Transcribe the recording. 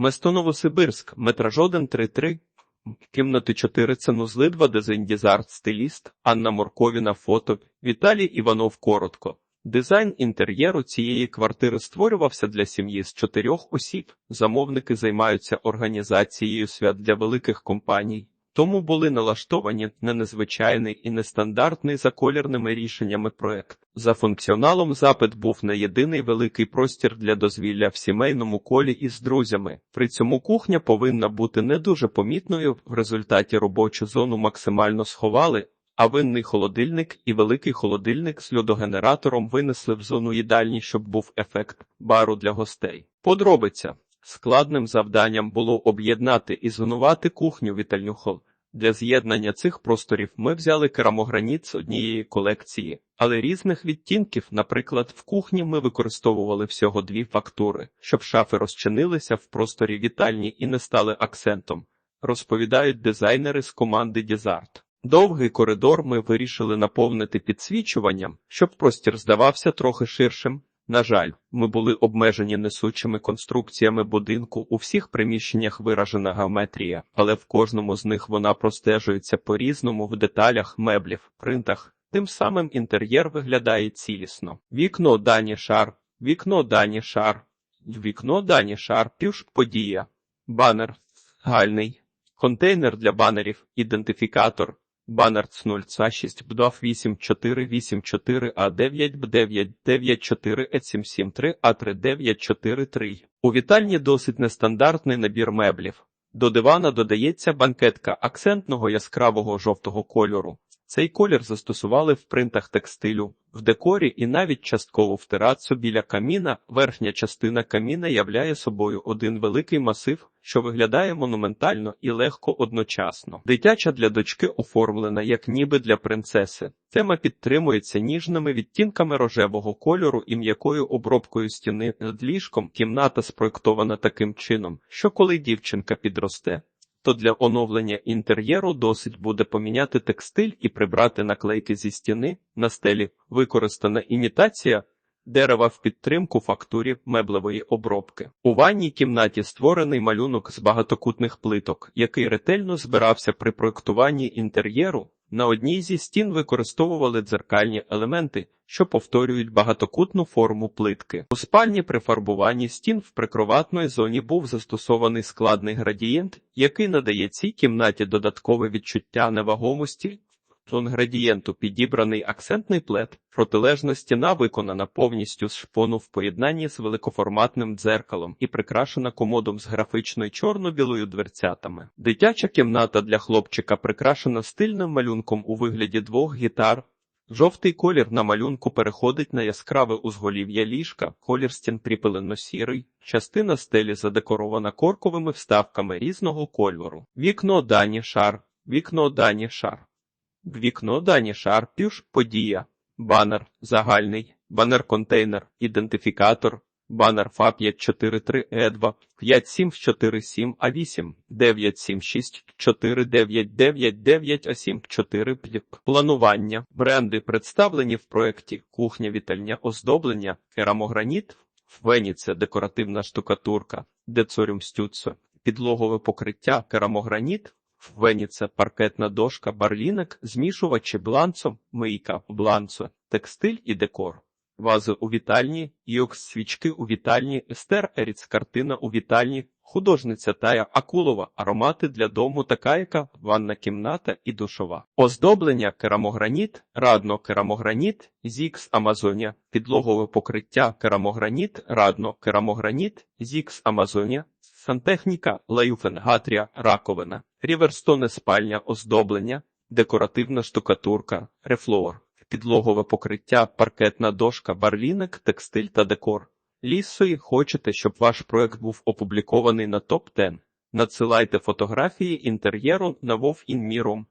Место Новосибирськ, метраж 133, кімнати 4, Цинузли 2, дизайн дизарт, стиліст, Анна Морковіна, фото, Віталій Іванов коротко. Дизайн інтер'єру цієї квартири створювався для сім'ї з чотирьох осіб. Замовники займаються організацією свят для великих компаній, тому були налаштовані на незвичайний і нестандартний за колірними рішеннями проект. За функціоналом запит був на єдиний великий простір для дозвілля в сімейному колі із друзями. При цьому кухня повинна бути не дуже помітною. В результаті робочу зону максимально сховали. А винний холодильник і великий холодильник з льодогенератором винесли в зону їдальні, щоб був ефект бару для гостей. Подробиця складним завданням було об'єднати і зонувати кухню вітальню хол. Для з'єднання цих просторів ми взяли керамограніт з однієї колекції, але різних відтінків, наприклад, в кухні ми використовували всього дві фактури, щоб шафи розчинилися в просторі вітальні і не стали акцентом, розповідають дизайнери з команди Дізарт. Довгий коридор ми вирішили наповнити підсвічуванням, щоб простір здавався трохи ширшим. На жаль, ми були обмежені несучими конструкціями будинку. У всіх приміщеннях виражена геометрія, але в кожному з них вона простежується по-різному в деталях, меблів, принтах. Тим самим інтер'єр виглядає цілісно. Вікно дані шар, вікно дані шар, вікно дані шар, пюш подія, банер, гальний, контейнер для банерів, ідентифікатор. Банер 0C6 БДАФ 8484 А9 Б9 94 Е773 А3943. У вітальні досить нестандартний набір меблів. До дивана додається банкетка акцентного яскравого жовтого кольору. Цей колір застосували в принтах текстилю, в декорі і навіть частково в терацу біля каміна. Верхня частина каміна являє собою один великий масив, що виглядає монументально і легко одночасно. Дитяча для дочки оформлена як ніби для принцеси. Тема підтримується ніжними відтінками рожевого кольору і м'якою обробкою стіни над ліжком. Кімната спроєктована таким чином, що коли дівчинка підросте, то для оновлення інтер'єру досить буде поміняти текстиль і прибрати наклейки зі стіни на стелі, використана імітація дерева в підтримку фактурі меблевої обробки. У ванній кімнаті створений малюнок з багатокутних плиток, який ретельно збирався при проєктуванні інтер'єру. На одній зі стін використовували дзеркальні елементи, що повторюють багатокутну форму плитки. У спальні при фарбуванні стін в прикроватної зоні був застосований складний градієнт, який надає цій кімнаті додаткове відчуття невагомості. Тон градієнту підібраний акцентний плед, протилежна стіна виконана повністю з шпону в поєднанні з великоформатним дзеркалом і прикрашена комодом з графічною чорно-білою дверцятами. Дитяча кімната для хлопчика прикрашена стильним малюнком у вигляді двох гітар. Жовтий колір на малюнку переходить на яскраве узголів'я ліжка, колір стін припилено-сірий, частина стелі задекорована корковими вставками різного кольору. Вікно дані шар, вікно дані шар. Вікно дані шар, пюш, подія, банер, загальний, банер-контейнер, ідентифікатор, банер фа 543 е 2 5747 А8, 976 4999 А7 4 Планування. Бренди представлені в проєкті кухня вітальня оздоблення, керамограніт, Веніця декоративна штукатурка, децорюм стюцо, підлогове покриття, керамограніт, Веніце, паркетна дошка, барлінок, змішувачі бланцо, мийка, бланцо, текстиль і декор. Вази у вітальні, юкс свічки у вітальні, естер Еріц картина у вітальні, художниця Тая Акулова, аромати для дому та кайка, ванна кімната і душова. Оздоблення керамограніт, радно керамограніт, зікс Амазонія, підлогове покриття керамограніт, радно керамограніт, зікс Амазонія, сантехніка, лаюфен, гатрія, раковина, ріверстоне спальня, оздоблення, декоративна штукатурка, рефлор, підлогове покриття, паркетна дошка, барліник, текстиль та декор. Лісої хочете, щоб ваш проект був опублікований на топ 10 Надсилайте фотографії інтер'єру на вовінміром.